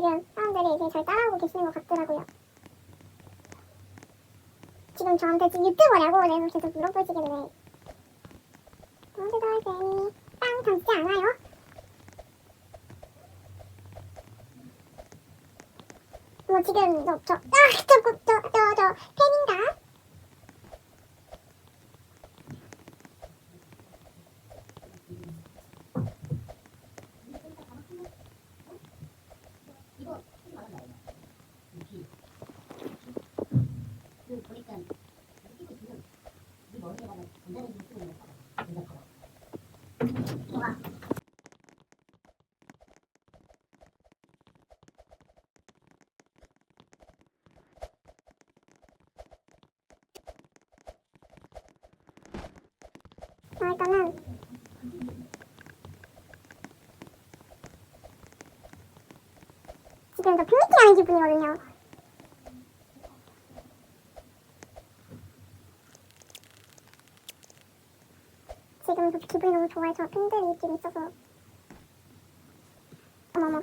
어, 지금 사람들이 이제 절 따라오고 계시는 것 같더라고요. 지금 저한테 지금 유튜버냐고 내가 계속 물어보시길래 저한테도 괜히 빵 던지지 않아요? 뭐 지금 저저아저저저 저, 저, 저, 팬인가? 그 보니까 찍고 지금 네 머리에다가 전자레인지 쓰고 있는 거 이거 봐봐. 어, 일단은 지금 저 팬미팅하는 기분이거든요. 지금 저 기분이 너무 좋아요. 저 팬들이 지금 있어서. 어머머.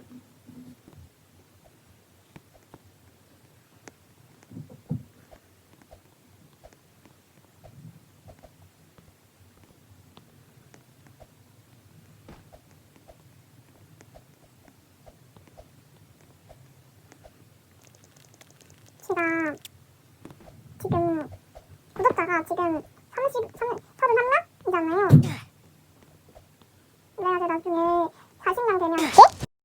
제가 지금 구독자가 지금 30, 31명 이잖아요. 이제 나중에 40명 되면